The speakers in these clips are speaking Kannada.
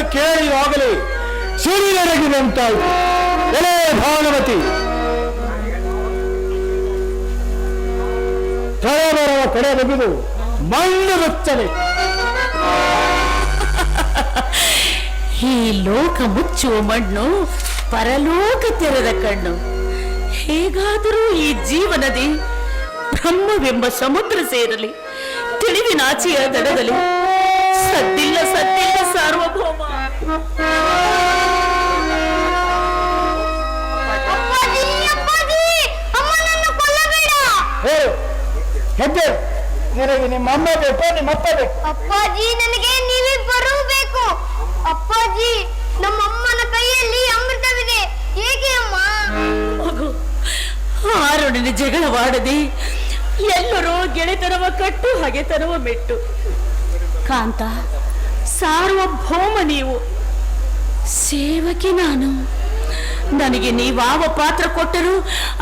ಮಾತನ್ನು ಕೇಳಿದಾಗಲೇ ಸಿಡಿದೆರಗಿದಂತಾಯಿತು ಎಲೆ ಭಾಗವತಿ ಕಳೆಬರವ ಕಡೆ ಬಗೆದು ಮಣ್ಣು ಮುಚ್ಚಲಿ. ಈ ಲೋಕ ಮುಚ್ಚುವ ಮಣ್ಣು ಪರಲೋಕ ತೆರೆದ ಕಣ್ಣು. ಹೇಗಾದರೂ ಈ ಜೀವನದಿ ಬ್ರಹ್ಮವೆಂಬ ಸಮುದ್ರ ಸೇರಲಿ ತಿಳಿವಿನಾಚೆಯ ದಡದಲ್ಲಿ ಸದ್ದಿಲ್ಲ ಸದ್ದಿಲ್ಲ ಸಾರ್ವಭೌಮ. ಅಪ್ಪಾಜಿ ಅಪ್ಪಾಜಿ ಅಮ್ಮನನ್ನು ಕೊಲ್ಲಬೇಡ. ಹೇಳು ಹೆಬ್ಬೆ ನಿನಗೆ ನಿಮ್ಮ ಅಮ್ಮ ಬೇಕು ನಿಮ್ಮ ಅಪ್ಪ ಬೇಕು? ಅಪ್ಪಾಜಿ ನನಗೆ ನೀವೇ ಬರಬೇಕು. ಅಪ್ಪಾಜಿ ನಮ್ಮ ಅಮ್ಮನ ಕೈಯಲ್ಲಿ ಅಮೃತವಿದೆ. ಹೇಗೆ ಅಮ್ಮ? ಆರುಣಿನ ಜಗಳವಾಡದೆ ಎಲ್ಲರೂ ಗೆಳೆತನವ ಕಟ್ಟು ಹಾಗೆ ತರುವ ಮೆಟ್ಟು. ಕಾಂತ ಸಾರ್ವಭೌಮ ನೀವು. ಸೇವಕಿ ನಾನು. ನನಗೆ ನೀವಾವ ಪಾತ್ರ ಕೊಟ್ಟರು,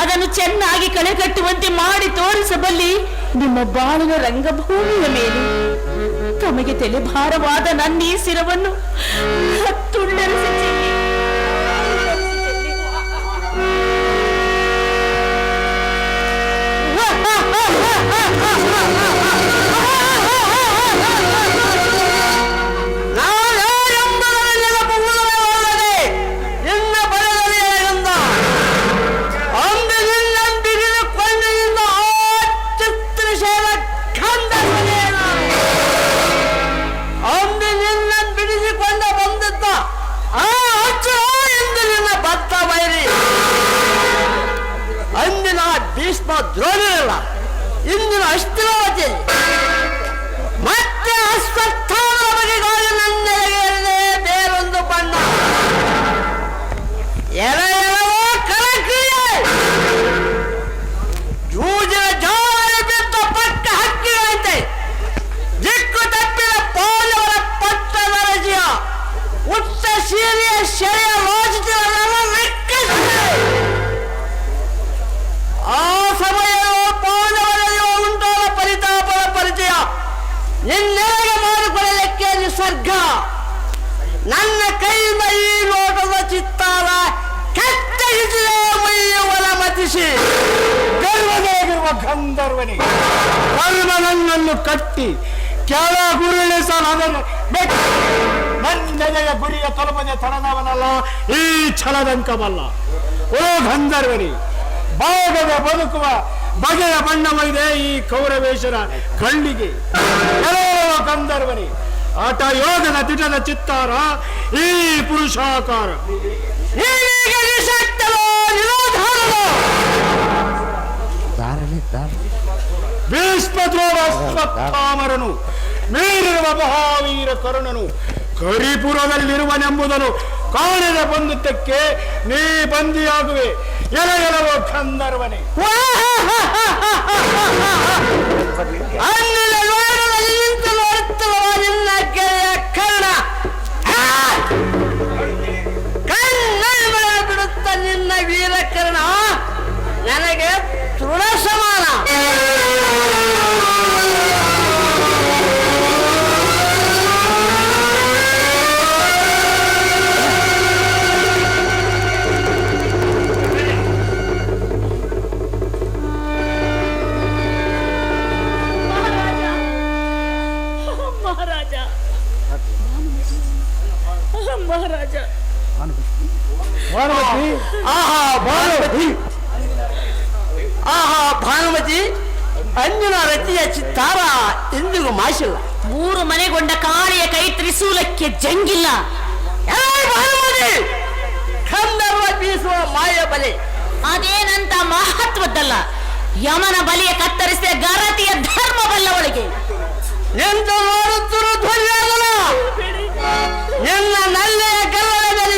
ಅದನ್ನು ಚೆನ್ನಾಗಿ ಕಳೆಕಟ್ಟುವಂತೆ ಮಾಡಿ ತೋರಿಸಬಲ್ಲಿ ನಿಮ್ಮ ಬಾಳಿನ ರಂಗಭೂಮಿಯ ಮೇಲೆ. ತಮಗೆ ತಲೆಭಾರವಾದ ನನ್ನ ಈ ಸಿರವನ್ನು ಹತ್ತುಂಡರಿಸಿ ಉಚ್ಚ ಸೀರೆಯ ಶೆಳೆಯ ರೋಚಿತರನ್ನು ಲೆಕ್ಕಿಸಿದೆ ಆ ಸಮಯವು ಪಾಂಡವರಲ್ಲಿಯೂ ಉಂಟಾದ ಪರಿತಾಪದ ಪರಿಚಯ. ನಿನ್ನೆಲೆಗೆ ಮಾಡಿಕೊಳ್ಳಲಿಕ್ಕೆ ನಿಸರ್ಗ. ನನ್ನ ಕೈಯಿಂದ ಈ ಲೋಟದ ಚಿತ್ತಾರ ಕೆತ್ತರಿಸಿದೆ ಮೈಯುವಲ ಮತಿಸಿ. ಗಂಧರ್ವನಿ ಕರ್ಮ ನನ್ನನ್ನು ಕಟ್ಟಿ ಕೆಳ ಗುರುಳಿಸಲಾದರೆ ಬೆಟ್ಟ ನನ್ನೆದೆಯ ಗುರಿಯ ತಲುಪದೆ ತಡನವನಲ್ಲ ಈ ಛಲದಂಕವಲ್ಲ. ಓ ಗಂಧರ್ವರಿ ಭಾಗದ ಬದುಕುವ ಬಗೆಯ ಬಣ್ಣವಿದೆ ಈ ಕೌರವೇಶ್ವರ ಕಣ್ಣಿಗೆ. ಕೆಲವ ಗಂಧರ್ವನಿ ಆಟ ಯೋಗನ ದಿಟದ ಚಿತ್ತಾರ ಈ ಪುರುಷಾಕಾರ. ಭೀಷ್ಮ ಭೀಷ್ಮದ್ರೋಣ ಸ್ವತ್ತಾಮರನು ಮೀರಿರುವ ಮಹಾವೀರ ಕರುಣನು ಕರಿಪುರದಲ್ಲಿರುವನೆಂಬುದನ್ನು ಕಾಣದೆ ಬಂದುತ್ತಕ್ಕೆ ನೀ ಬಂದಿಯಾಗುವೆ. ಎಲ ಎಲವೋ ಗಂಧರ್ವನೆ ಮಹಾರಾಜ. ಭಾನುಮತಿ. ಆಹಾ ಭಾನುಮತಿ. ಆಹಾ ಭಾನುಮತಿ. ಅಂಜನ ರತಿಯ ಚಿತ್ತಾರ ಎಂದಿಗೂ ಮಾಸಿಲ್ಲ. ಮೂರು ಮನೆಗೊಂಡ ಕಾಳಿಯ ಕೈ ತ್ರಿಸೂಲಕ್ಕೆ ಜಂಗಿಲ್ಲ. ಏ ಭಾನುಮತಿ! ಕಂದರ್ವ ಬೀಸುವ ಮಾಯ ಬಲೆ. ಅದೇನಂತ ಮಹತ್ವದ್ದಲ್ಲ. ಯಮನ ಬಲಿಯ ಕತ್ತರಿಸಿದ ಗರತಿಯ ಧರ್ಮ ಬಲ್ಲವಳಿಗೆ ನಿಂತು ಮಾಡುತ್ತಿರುವ ನಿನ್ನ ನಲ್ಲೆಯ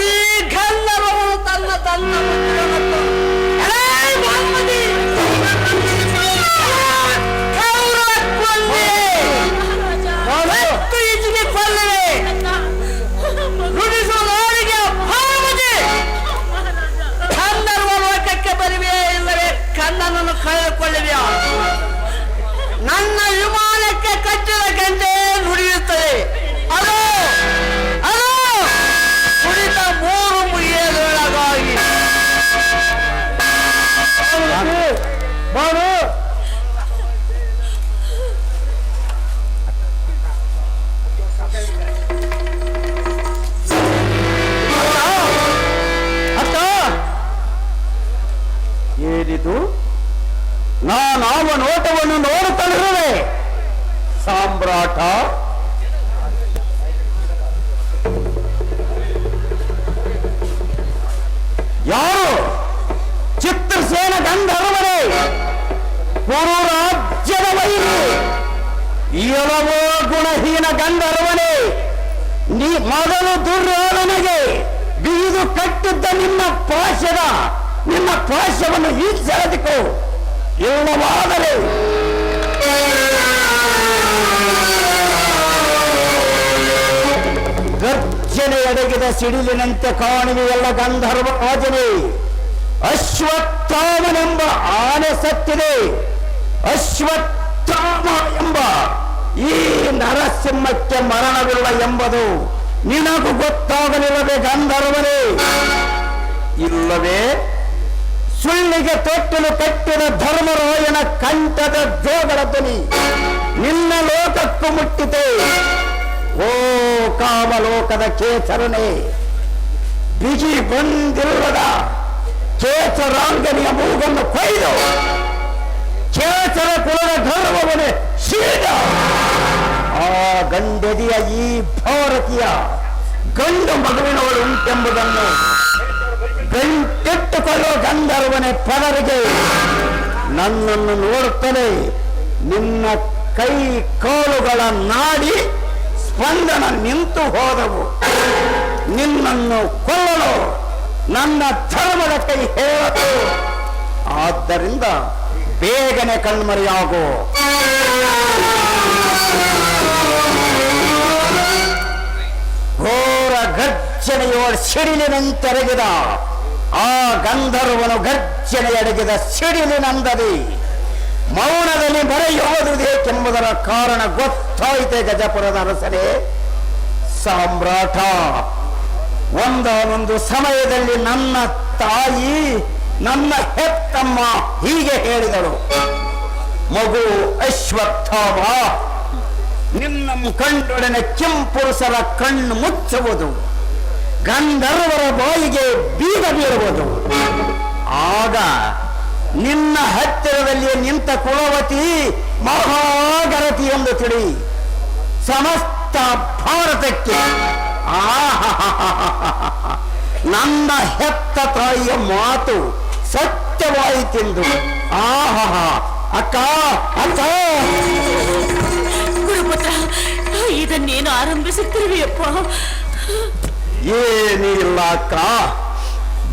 ಈ ನೀ ಮೊದಲು ದುರ್ಯೋಧನೆಗೆ ಬೀದು ಕಟ್ಟಿದ್ದ ನಿಮ್ಮ ಪಾಶದ, ನಿಮ್ಮ ಪಾಶವನ್ನು ಈಚೆಳೆದುಕೋ ಇಲ್ಲವಾದರೆ ಗರ್ಜನೆ ಅಡಗಿದ ಸಿಡಿಲಿನಂತೆ ಕಾಣುವೆಯಲ್ಲ ಗಂಧರ್ವ ರಾಜನೆ. ಅಶ್ವತ್ಥಾಮನೆಂಬ ಆನೆ ಸತ್ತಿದೆ. ಅಶ್ವತ್ಥಾಮ ಎಂಬ ಈ ನರಸಿಂಹಕ್ಕೆ ಮರಣವಿಲ್ಲ ಎಂಬುದು ನಿನಗೂ ಗೊತ್ತಾಗಲಿಲ್ಲವೇ ಗಂಧರ್ವನೇ ಇಲ್ಲವೇ, ಸುಳ್ಳಿಗೆ ತೊಟ್ಟಲು ಕಟ್ಟಿದ ಧರ್ಮರಾಯನ ಕಂಠದ ಜೋಗಡ ಧ್ವನಿ ನಿನ್ನ ಲೋಕಕ್ಕೂ ಮುಟ್ಟಿತೆ ಓ ಕಾಮಲೋಕದ ಕೇಸರನೇ, ಬಿಗಿ ಬಂದಿಲ್ಲದ ಕೇಸರಾಂಗನಿಯ ಮೂಗನ್ನು ಕೊಯ್ದು ಕೇಸರ ಕುಲದ ಗೌರವವನೇ ಸೀದ ಆ ಗಂಡೆದಿಯ ಈ ಭಾರತೀಯ ಗಂಡು ಮಗುವಿನವಳು ಉಂಟೆಂಬುದನ್ನು ಗಂಟೆಟ್ಟುಕೊಳ್ಳುವ ಗಂಧರ್ವನೇ ಪದರಿಗೆ ನನ್ನನ್ನು ನೋಡುತ್ತಲೇ ನಿನ್ನ ಕೈ ಕಾಲುಗಳ ನಾಡಿ ಸ್ಪಂದನ ನಿಂತು ಹೋದವು. ನಿನ್ನನ್ನು ಕೊಲ್ಲಲು ನನ್ನ ಧರ್ಮದ ಕೈ ಹೇಳದು. ಆದ್ದರಿಂದ ಬೇಗನೆ ಕಣ್ಮರೆಯಾಗು. ಘೋರ ಗರ್ಜನೆಯೋಳ ಸಿಡಿಲಿನಂತೆರಗಿದ ಆ ಗಂಧರ್ವನು ಗರ್ಜನೆಯಡಗಿದ ಸಿಡಿಲಿನಂದದಿ ಮೌನದಲ್ಲಿ ಮರೆಯೋದುದೇಕೆಂಬುದರ ಕಾರಣ ಗೊತ್ತಾಯಿತೆ ಗಜಪುರದ ಅರಸರೇ. ಸಾಮ್ರಾಟ ಒಂದಾನೊಂದು ಸಮಯದಲ್ಲಿ ನನ್ನ ತಾಯಿ ನನ್ನ ಹೆತ್ತಮ್ಮ ಹೀಗೆ ಹೇಳಿದಳು. ಮಗು ಅಶ್ವತ್ಥಾಮ, ನಿನ್ನ ಕಂಡೊಡನೆ ಕೆಂಪುರುಷರ ಕಣ್ಣು ಮುಚ್ಚುವುದು ಗಂಧರ್ವರ ಬಾಯಿಗೆ ಬೀಗ ಬೀಳುವುದು ಆಗ ನಿನ್ನ ಹತ್ತಿರದಲ್ಲಿ ನಿಂತ ಕುಲವತಿ ಮಹಾಗರತಿ ಎಂದು ತಿಳಿ. ಸಮಸ್ತ ಭಾರತಕ್ಕೆ. ಆಹ ನನ್ನ ಹೆತ್ತ ತಾಯಿಯ ಮಾತು ಸತ್ಯವಾಯಿತೆಂದು ಆಹಾ ಅಕ್ಕ ಅಕ್ಕ. ಗುರುಪುತ್ರ ಇದನ್ನೇನು ಆರಂಭಿಸುತ್ತಿರುವೆಯಪ್ಪ? ಏನಿಲ್ಲ ಅಕ್ಕ.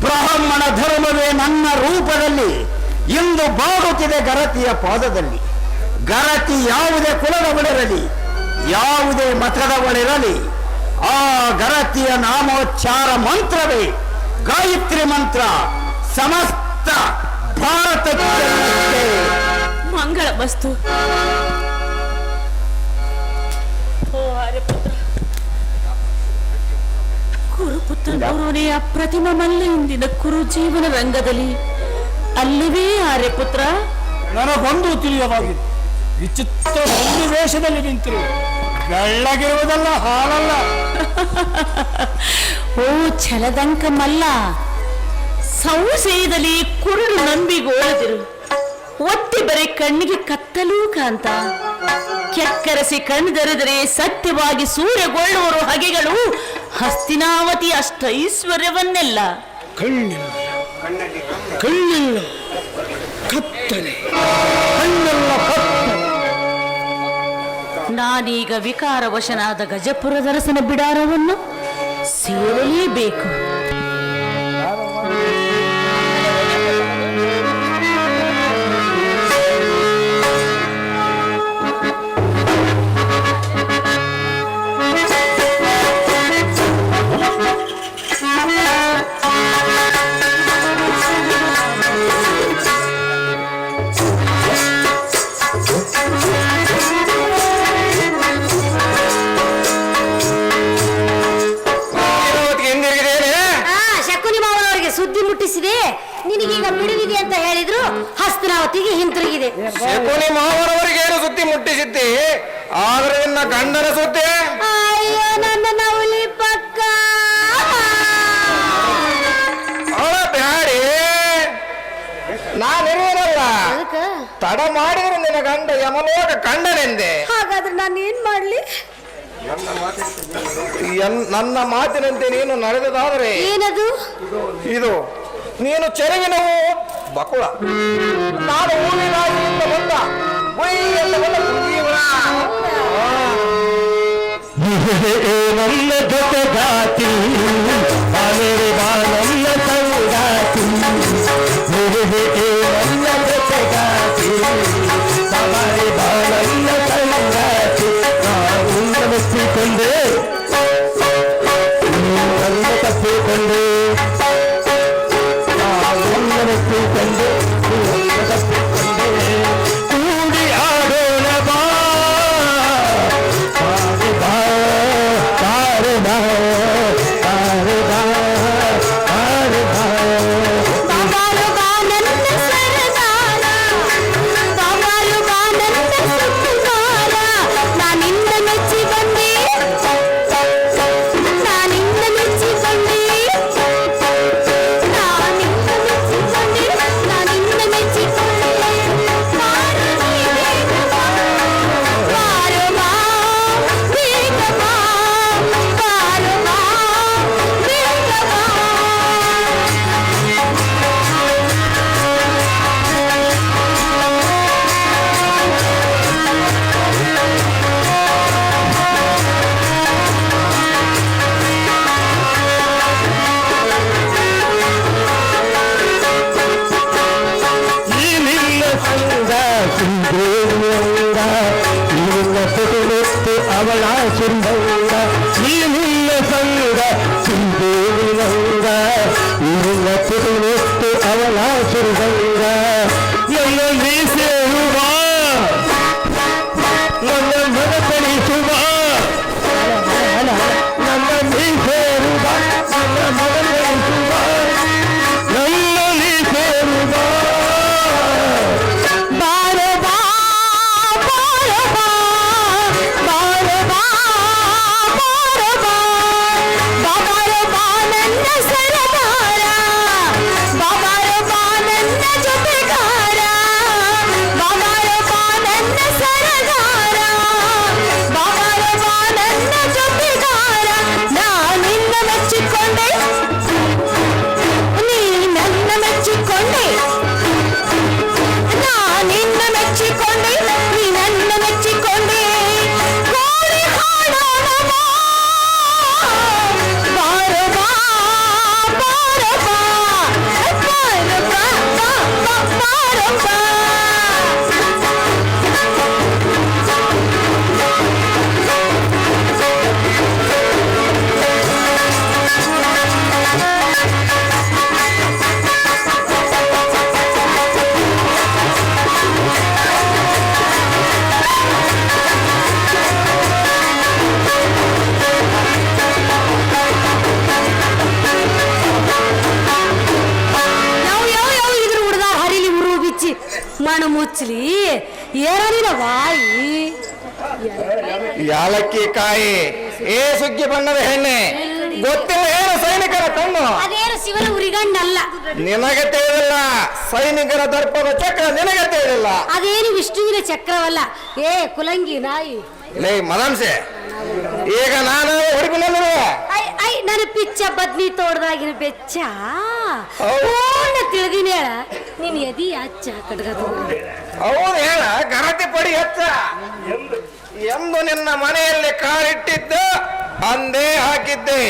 ಬ್ರಾಹ್ಮಣ ಧರ್ಮವೇ ನನ್ನ ರೂಪದಲ್ಲಿ ಇಂದು ಬಾಗುತ್ತಿದೆ ಗರತಿಯ ಪಾದದಲ್ಲಿ. ಗರತಿ ಯಾವುದೇ ಕುಲದವಳಿರಲಿ ಯಾವುದೇ ಮತದವಳಿರಲಿ ಆ ಗರತಿಯ ನಾಮೋಚ್ಚಾರ ಮಂತ್ರವೇ ಗಾಯತ್ರಿ ಮಂತ್ರ ಸಮಸ್ತ ಭಾರತಕ್ಕೆ ಭಾರತ ಮಂಗಳ ವಸ್ತು. ಕುರುಪುತ್ರ ಗೌರವನೇ ಅಪ್ರತಿಮ ಮಲ್ಲ ಇಂದಿನ ಕುರು ಜೀವನ ರಂಗದಲ್ಲಿ. ಅಲ್ಲಿವೇ ಆರ್ಯಪುತ್ರ ನನಗೊಂದು ತಿಳಿಯವಾಗಿದೆ ವಿಚಿತ್ರ ಸನ್ನಿವೇಶದಲ್ಲಿ ನಿಂತಿರು. ಬೆಳ್ಳಗಿರುವುದಲ್ಲ ಹಾಲಲ್ಲ ಓ ಛಲದಂಕ ಮಲ್ಲ ಸಂಶಯದಲ್ಲಿ ಕುರುಳು ನಂಬಿಗೋಳದಿರು ಒತ್ತಿ ಬರೆ ಕಣ್ಣಿಗೆ ಕತ್ತಲೂ ಕಾಂತ. ಕೆಕ್ಕರಸಿ ಕಣ್ದರೆದರೆ ಸತ್ಯವಾಗಿ ಸೂರ್ಯಗೊಳ್ಳುವರು ಹಗೆಗಳು ಹಸ್ತಿನಾವತಿ ಅಷ್ಟೈಶ್ವರ್ಯವನ್ನೆಲ್ಲ ಕಣ್ಣಿಲ್ಲ. ಕಣ್ಣಿಲ್ಲ. ಕತ್ತಲೆ. ಕಣ್ಣೆಲ್ಲ ಕತ್ತಲೆ. ನಾನೀಗ ವಿಕಾರವಶನಾದ ಗಜಪುರದರಸನ ಬಿಡಾರವನ್ನು ಸೇರಲೇಬೇಕು. ಏನು ಸುದ್ದಿ ಮುಟ್ಟಿಸಿದ್ದಿ ಆದ್ರೆ ನಿನ್ನ ಗಂಡನ ಸುದ್ದಿ? ಅಯ್ಯೋ ನನ್ನ ನವಲಿ ಪಕ್ಕ. ಅವಳ ಬ್ಯಾಡಿ. ನಾನಿರುವುದಲ್ಲ ಅದಕ್ಕ? ತಡ ಮಾಡಿದ್ರೆ ನಿನ್ನ ಗಂಡ ಯಮಲೋಕ ಕಂಡನೆಂದೆ. ಹಾಗಾದ್ರೆ ನಾನು ಏನ್ ಮಾಡ್ಲಿ? ಎನ್- ನನ್ನ ಮಾತಿನಂತೆ ನೀನು ನಡೆದದಾದರೆ? ಏನದು? ಇದು ನೀನು ಚೆರುವಿನ ಹೂ ಬಕುಳ. ನಾನು ಬಂದ ಬಂದ. ಕುಂದೀವನ. ನನ್ನ ಜೊತೆಗಾತಿ ಬಾಳೆರೆ ಬಾಳನ್ನ ಸಂಗಾತಿ ಮಣ್ಣು ಮುಚ್ಚಲಿ ಏನಿನ ಬಾಯಿ. ಯಾಲಕ್ಕಿ ಕಾಯಿ ಏ ಸುಗ್ಗಿ ಬಣ್ಣದ ಹೆಣ್ಣೆ ಗೊತ್ತಿಲ್ಲ ಏನು ಸೈನಿಕರ ಕಣ್ಣು. ಅದೇನು ಶಿವನ ಉರಿಗಣ್ಣಲ್ಲ. ನಿನಗೆ ತಿಳಿದಿಲ್ಲ ಸೈನಿಕರ ದರ್ಪದ ಚಕ್ರ ನಿನಗೆ ತಿಳಿದಿಲ್ಲ. ಅದೇನು ವಿಷ್ಣುವಿನ ಚಕ್ರವಲ್ಲ. ಏ ಕುಲಂಗಿ ನಾಯಿ. ಲೇ ಮದಂಸೆ ಈಗ ನಾನು ಐ ನನ್ನ ಪಿಚ್ಚ ಬದ್ನಿ ತೋಡ್ದಾಗಿನ ಬೆಚ್ಚ. ಪೂರ್ಣ ತಿಳಿದಿನಿ ಹೇಳ ನಿನ್ ಎದಿ ಅಚ್ಚ ಕಟ್ಗದು ಅವನು ಹೇಳ ಗರತಿ ಪಡಿ ಹೆಚ್ಚ ಎಂದು ನಿನ್ನ ಮನೆಯಲ್ಲಿ ಕಾಲಿಟ್ಟಿದ್ದು ಅಂದೇ ಹಾಕಿದ್ದೆ.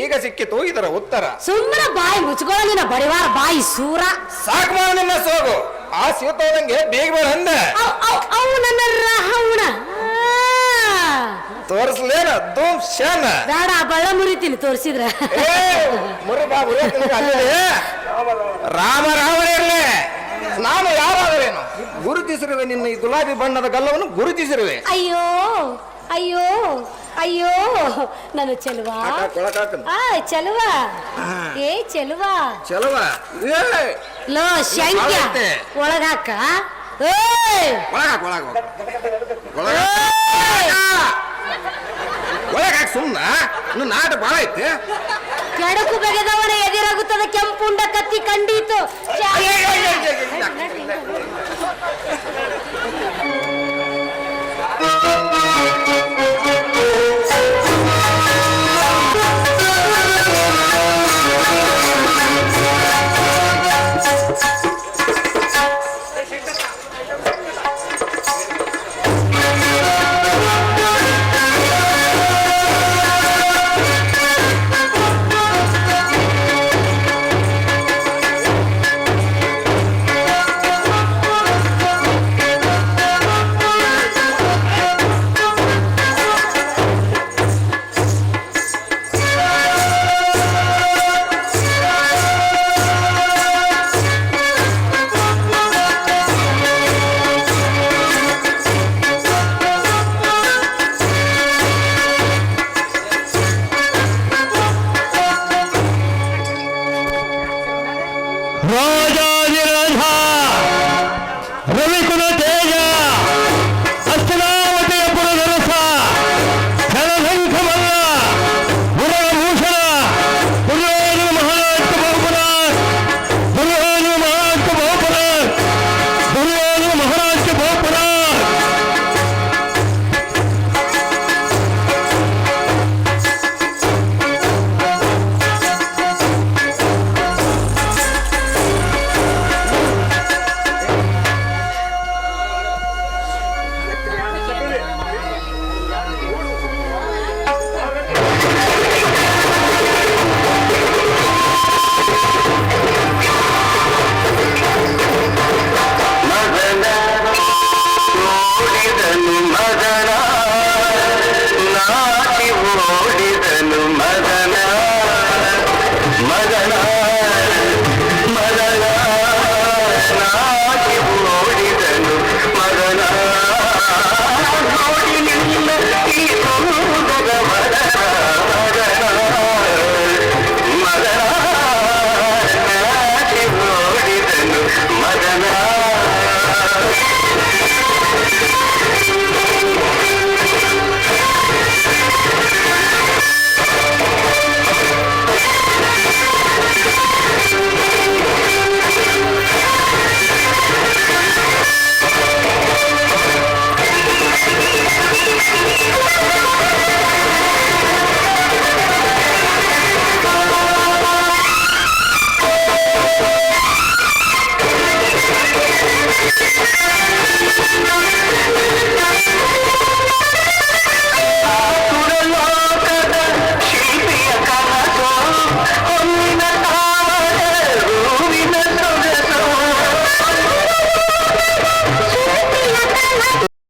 ಈಗ ಸಿಕ್ಕಿತು ಇದರ ಉತ್ತರ. ಸುಮ್ಮನೆ ಬಾಯಿ ಮುಚ್ಕೊಳ್ಳ ನಿನ್ನ ಬಡಿವಾರ ಬಾಯಿ ಸೂರ. ಸಾಕು ಮಾಡ ನಿನ್ನ ಸೋಗು. ಆ ಸೀತೋದಂಗೆ ಬೇಗ ಬೇಡ ಅಂದ. ಅವು ನನ್ನ ರಹವಣ ತೋರಿಸ್ಲೇನ? ಧೂಮ್ ಶಾನ. ಬೇಡ ಬಳ್ಳ ಮುರಿತೀನಿ ತೋರಿಸಿದ್ರ. ಏ ರಾಮ ರಾಮನಿರ್ಲಿ ನಾನು ಯಾರಾದರೇನು? ಗುರುತಿಸಿರುವೆ ನಿನ್ನ ಈ ಗುಲಾಬಿ ಬಣ್ಣದ ಗಲ್ಲವನ್ನು ಗುರುತಿಸಿರುವೆ ಅಯ್ಯೋ ಅಯ್ಯೋ ಅಯ್ಯೋ ನನ್ನ ಚೆಲುವ. ಆಯ್ ಆ ಚೆಲುವ. ಏ ಚೆಲುವ. ಚಲವ. ಏ. ಲೋ ಶಂಕ್ಯ. ಆಗತ್ತೆ. ಒಳಗ ಹಾಕ. ಏಯ್ ಒಳಗ ಒಳಗ ಒಳಗ ಸುಮ್ಮನ ಇನ್ನು ನಾಟ ಬಾಳ ಐತೆ. ಕೆಡಕು ಬೆಗೆದವನ ಎದಿರಾಗುತ್ತದೆ ಕೆಂಪುಂಡ ಕತ್ತಿ ಕಂಡೀತು.